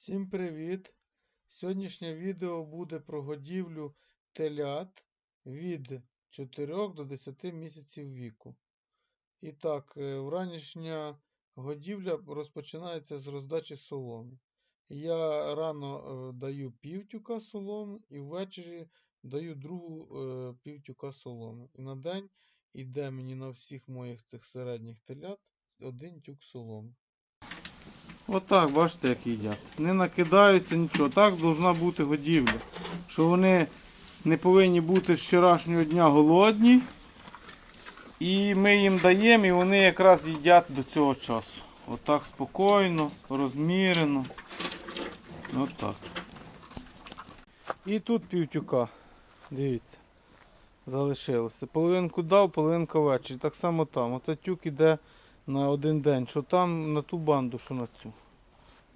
Всім привіт! Сьогоднішнє відео буде про годівлю телят від 4 до 10 місяців віку. І так, е, вранішня годівля розпочинається з роздачі соломи. Я рано е, даю півтюка соломи і ввечері даю другу е, півтюка соломи. І на день йде мені на всіх моїх цих середніх телят один тюк соломи. Отак, бачите, як їдять. Не накидаються нічого. Так повинна бути годівля. Що вони не повинні бути з вчорашнього дня голодні. І ми їм даємо, і вони якраз їдять до цього часу. Отак спокійно, розмірено. Отак. І тут півтюка. Дивіться. Залишилося. Половинку дав, половинка ввечері. Так само там. Оце тюк іде на один день. Що там на ту банду, що на цю.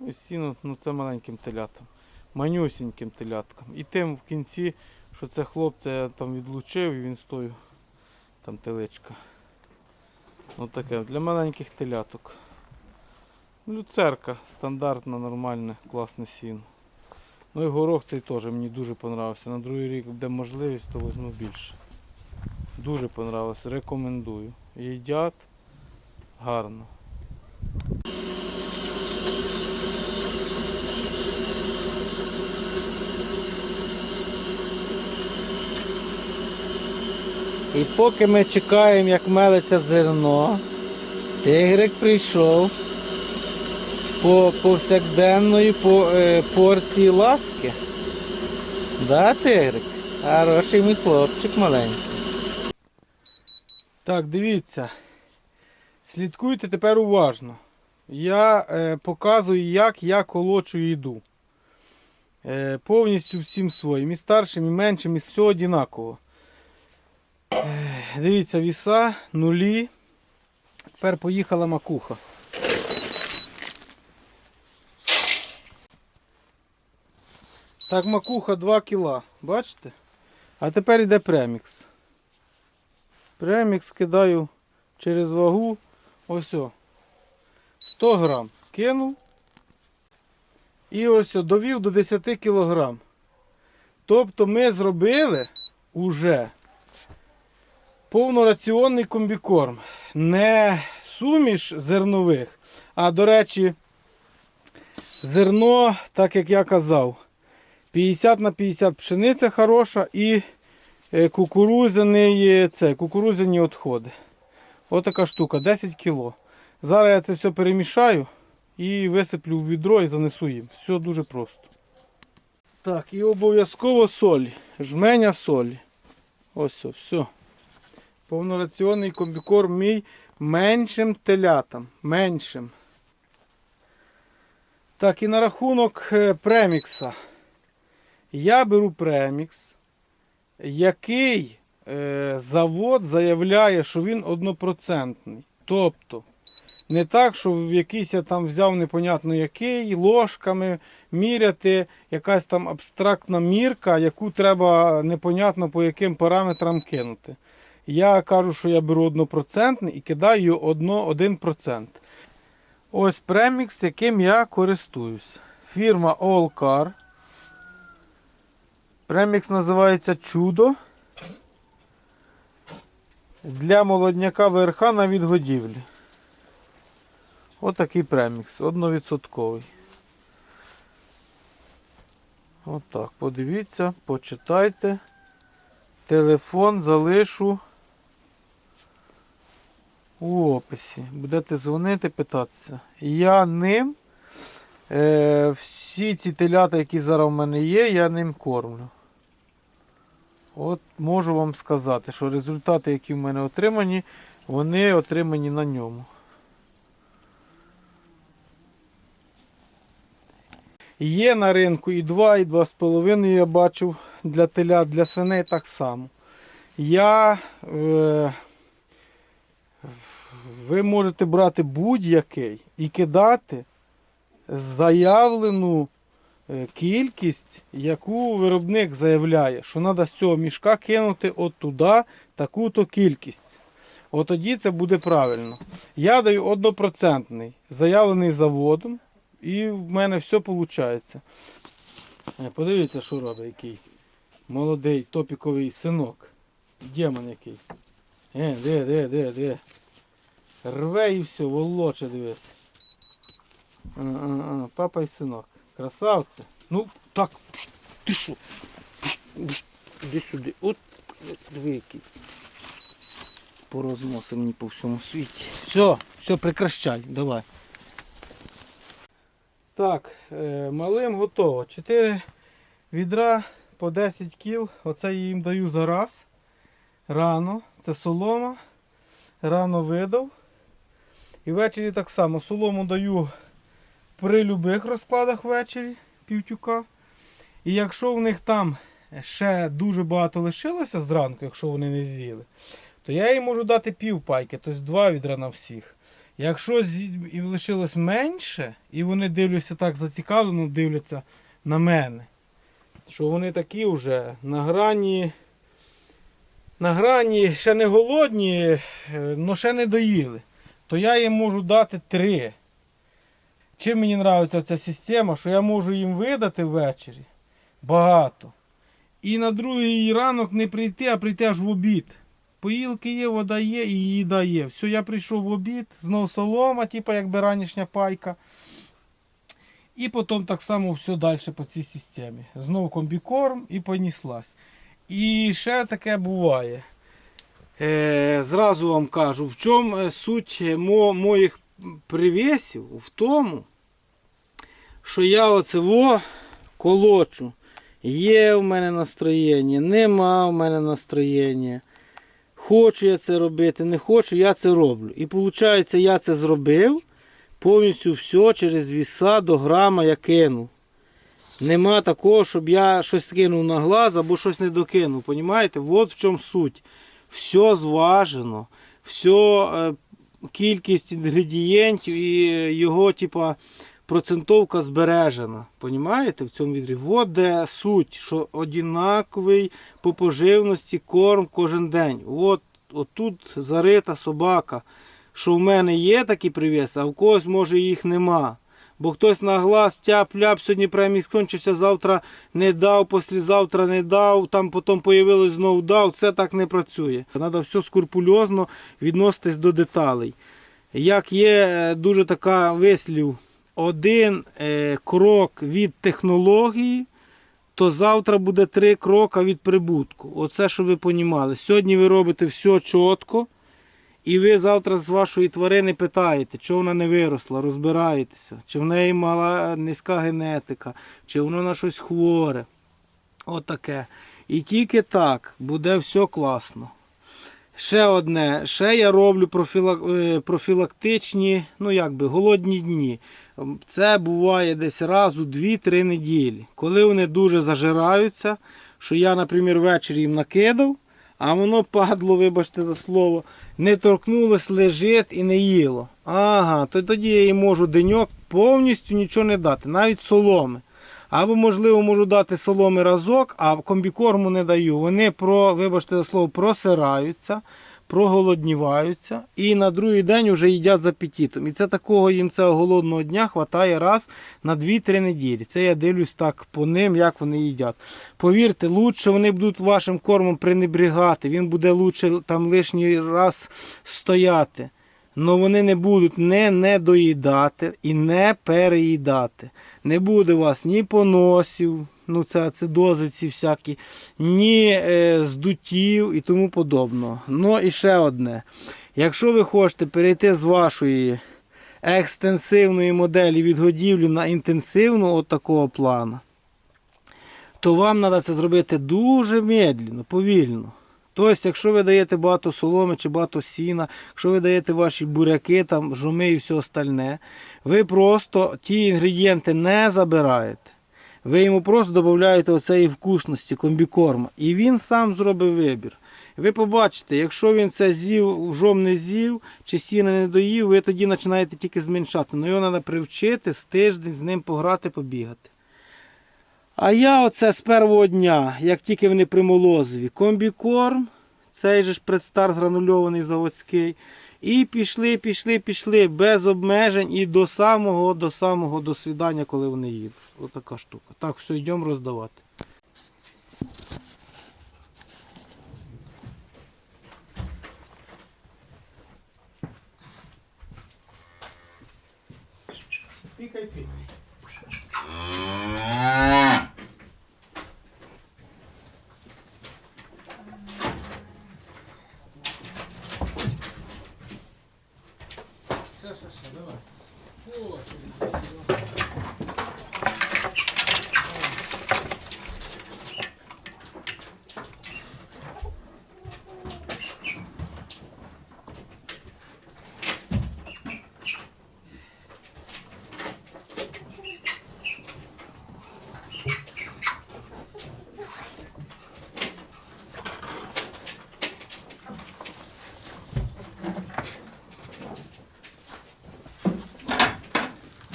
Ось ці, ну, ну це маленьким телятам. Манюсіньким теляткам. І тим в кінці, що це хлопця я там відлучив і він стоїв. Там теличка. Ось таке для маленьких теляток. Люцерка, стандартна, нормальне, класне сіно. Ну і горох цей теж мені дуже понравився. На другий рік, де можливість, то візьму більше. Дуже понравився, рекомендую. Їдять гарно. І поки ми чекаємо, як мелиться зерно, тигрик прийшов по повсякденної по, е, порції ласки. Да, тигрик? Хороший мій хлопчик маленький. Так, дивіться. Слідкуйте тепер уважно. Я е, показую, як я колочу їду. Е, повністю всім своїм. І старшим, і меншим, і все однаково. Е, дивіться, віса, нулі. Тепер поїхала макуха. Так, макуха 2 кіла. Бачите? А тепер йде премікс. Премікс кидаю через вагу. Ось. о. 100 грам. Кинув. І ось довів до 10 кілограм. Тобто ми зробили уже повнораціонний комбікорм. Не суміш зернових, а, до речі, зерно, так як я казав, 50 на 50 пшениця хороша і е, кукурудзяний, е, це, кукурудзяні відходи. Отака штука, 10 кг. Зараз я це все перемішаю і висиплю в відро і занесу їм. Все дуже просто. Так, і обов'язково солі. Жменя солі. Ось все. Повнораціонний комбікорм мій меншим телятам. Меншим. Так, і на рахунок е, премікса. Я беру премікс, який завод заявляє, що він однопроцентний. Тобто, не так, що якийсь я там взяв непонятно який, ложками міряти, якась там абстрактна мірка, яку треба непонятно по яким параметрам кинути. Я кажу, що я беру однопроцентний і кидаю одно, 1%. Ось премікс, яким я користуюсь. Фірма Allcar. Премікс називається Чудо. Для молодняка ВРХ на відгодівлі. Отакий премікс, одновідсотковий. Отак, подивіться, почитайте. Телефон залишу у описі. Будете дзвонити, питатися. Я ним. Е, всі ці телята, які зараз в мене є, я ним кормлю. От можу вам сказати, що результати, які в мене отримані, вони отримані на ньому. Є на ринку і 2, і 2,5 я бачив для телят, для свиней так само. Я, е, ви можете брати будь-який і кидати заявлену кількість, яку виробник заявляє, що треба з цього мішка кинути от туди таку-то кількість. От тоді це буде правильно. Я даю однопроцентний, заявлений заводом, І в мене все виходить. Подивіться, що робить який молодий топіковий синок. Демон який. Е, де, де, де, де. Рве і все, волоче, дивись. А, а, а, папа і синок. Красавці. Ну, так, ти що? Іди сюди. От, диви який. Порозносив мені по всьому світі. Все, все, прекращай, давай. Так, е, малим готово. 4 відра по 10 кіл. Оце я їм даю за раз. Рано. Це солома. Рано видав. І ввечері так само. Солому даю при любих розкладах ввечері півтюка. І якщо в них там ще дуже багато лишилося зранку, якщо вони не з'їли, то я їм можу дати пів пайки, тобто два відра на всіх. Якщо і лишилось менше, і вони дивляться так зацікавлено, дивляться на мене, що вони такі вже на грані, на грані ще не голодні, але ще не доїли, то я їм можу дати три. Чим мені подобається ця система, що я можу їм видати ввечері багато. І на другий ранок не прийти, а прийти аж в обід. Поїлки є, вода є і їда є. Все, я прийшов в обід, знов солома, типу якби ранішня пайка. І потім так само все далі по цій системі. Знову комбікорм і поніслась. І ще таке буває. Е, зразу вам кажу, в чому е, суть мо, моїх привісів? В тому, що я оцево колочу. Є в мене настроєння, нема в мене настроєння. Хочу я це робити, не хочу, я це роблю. І виходить, я це зробив, повністю все через віса до грама я кинув. Нема такого, щоб я щось кинув на глаз або щось не докинув. Понімаєте? От в чому суть. Все зважено, все, е, кількість інгредієнтів і його, типа, процентовка збережена. Понімаєте? В цьому відрі. От де суть, що однаковий по поживності корм кожен день. От, от тут зарита собака. Що в мене є такі привіси, а в когось може їх нема. Бо хтось на глаз тяп-ляп, сьогодні премій кончився, завтра не дав, післязавтра не дав, там потім появилось знов дав. Це так не працює. Треба все скрупульозно відноситись до деталей. Як є е, дуже така вислів, один е, крок від технології, то завтра буде три кроки від прибутку. Оце, щоб ви понімали. Сьогодні ви робите все чітко, і ви завтра з вашої тварини питаєте, чого вона не виросла, розбираєтеся, чи в неї мала низька генетика, чи воно на щось хворе. Отаке. І тільки так буде все класно. Ще одне, ще я роблю е, профілактичні, ну як би, голодні дні. Це буває десь раз у 2-3 неділі. Коли вони дуже зажираються, що я, наприклад, ввечері їм накидав, а воно падло, вибачте за слово, не торкнулось, лежить і не їло. Ага, то тоді я їм можу деньок повністю нічого не дати, навіть соломи. Або, можливо, можу дати соломи разок, а комбікорму не даю. Вони про, вибачте за слово, просираються, проголодніваються і на другий день вже їдять з апетитом. І це такого їм цього голодного дня хватає раз на 2-3 неділі. Це я дивлюсь так по ним, як вони їдять. Повірте, лучше вони будуть вашим кормом пренебрігати, він буде лучше там лишній раз стояти. Но вони не будуть не недоїдати і не переїдати. Не буде у вас ні поносів, ну це ацидози ці всякі, ні е, здутів і тому подобного. Ну і ще одне. Якщо ви хочете перейти з вашої екстенсивної моделі відгодівлі на інтенсивну от такого плану, то вам треба це зробити дуже медленно, повільно. Тобто, якщо ви даєте багато соломи чи багато сіна, якщо ви даєте ваші буряки, там, жуми і все остальне, ви просто ті інгредієнти не забираєте. Ви йому просто додаєте оцеї вкусності, комбікорма. І він сам зробить вибір. Ви побачите, якщо він це з'їв, жом не з'їв, чи сіна не доїв, ви тоді починаєте тільки зменшати. Ну його треба привчити з тиждень з ним пограти, побігати. А я оце з першого дня, як тільки вони при молозові, комбікорм, цей же ж предстарт гранульований заводський, І пішли, пішли, пішли без обмежень і до самого, до самого до свідання, коли вони їдуть. Отака штука. Так, все, йдемо роздавати. Пікай, пікай. Ще, ще, ще, давай. О,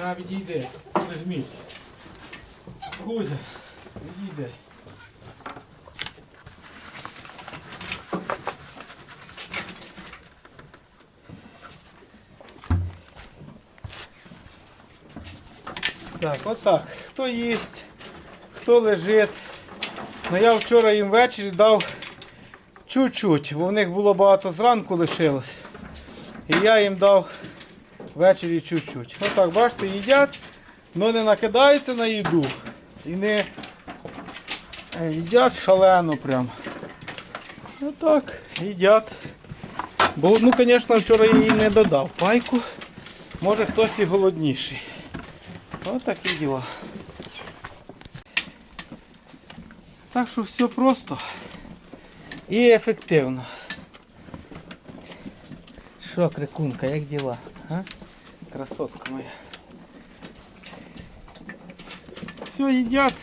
На, відійди, візьміть. Кузя, відійди. Так, отак. Хто їсть, хто лежить. Ну я вчора їм ввечері дав чуть-чуть, бо в них було багато зранку лишилось. І я їм дав ввечері чуть-чуть. Отак, бачите, їдять, але не накидаються на їду. І не е, їдять шалено прям. Отак, їдять. Бо, ну, звісно, вчора я їм не додав пайку. Може хтось і голодніший. Отакі діла. Так що все просто і ефективно. Що, крикунка, як діла? А? Красотка моя. Все їдять.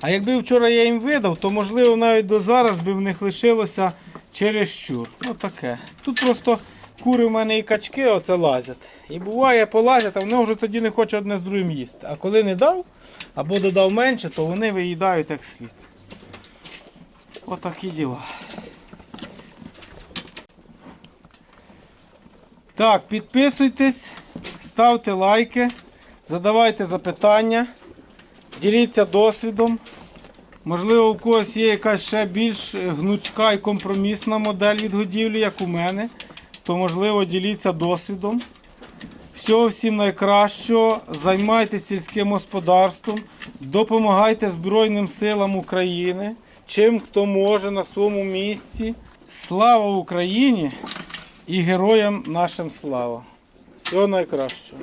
А якби вчора я їм видав, то можливо навіть до зараз би в них лишилося через чересчур. Отаке. Тут просто кури в мене і качки оце лазять. І буває полазять, а вони вже тоді не хочуть одне з другим їсти. А коли не дав, або додав менше, то вони виїдають як слід. Отакі діла. Так, підписуйтесь, ставте лайки, задавайте запитання, діліться досвідом. Можливо, у когось є якась ще більш гнучка і компромісна модель відгодівлі, як у мене, то можливо діліться досвідом. Всього всім найкращого. Займайтеся сільським господарством, допомагайте Збройним силам України, чим хто може на своєму місці. Слава Україні! І героям нашим слава. Всього найкращого.